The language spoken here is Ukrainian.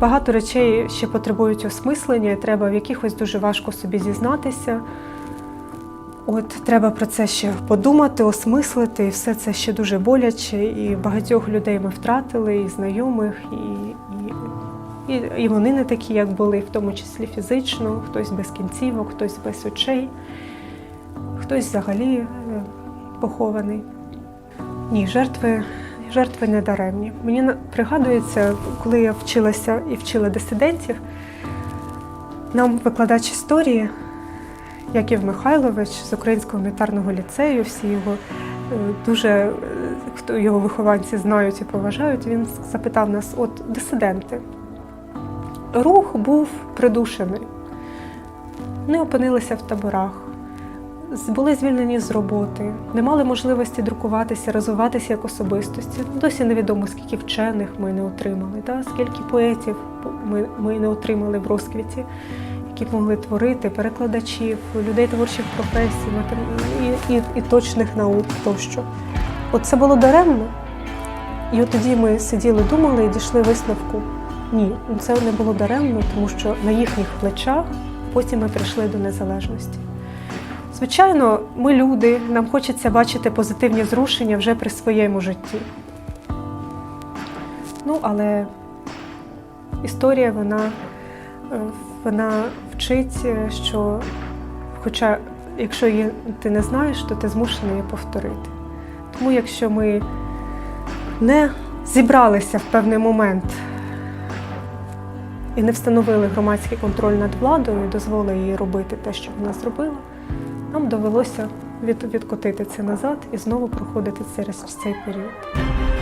Багато речей ще потребують осмислення, і треба в якихось дуже важко собі зізнатися. От треба про це ще подумати, осмислити, і все це ще дуже боляче. І багатьох людей ми втратили, і знайомих, і, і, і, і вони не такі, як були, в тому числі фізично, хтось без кінцівок, хтось без очей, хтось взагалі е, похований. Ні, жертви, жертви не даремні. Мені пригадується, коли я вчилася і вчила дисидентів, нам викладач історії Яків Михайлович з Українського гуманітарного ліцею, всі його е, дуже е, хто його вихованці знають і поважають. Він запитав нас: от дисиденти, рух був придушений, вони опинилися в таборах, були звільнені з роботи, не мали можливості друкуватися, розвиватися як особистості. Досі невідомо, скільки вчених ми не отримали, та? скільки поетів ми, ми не отримали в розквіті які б могли творити, перекладачів, людей творчих професій, і, і, і точних наук тощо. От це було даремно. І от тоді ми сиділи, думали і дійшли висновку. Ні, це не було даремно, тому що на їхніх плечах потім ми прийшли до незалежності. Звичайно, ми люди, нам хочеться бачити позитивні зрушення вже при своєму житті. Ну, але історія, вона е, вона вчить, е, що, хоча якщо її ти не знаєш, то ти змушений її повторити. Тому якщо ми не зібралися в певний момент і не встановили громадський контроль над владою дозволили їй робити те, що вона зробила, нам довелося від, відкотити це назад і знову проходити через цей період.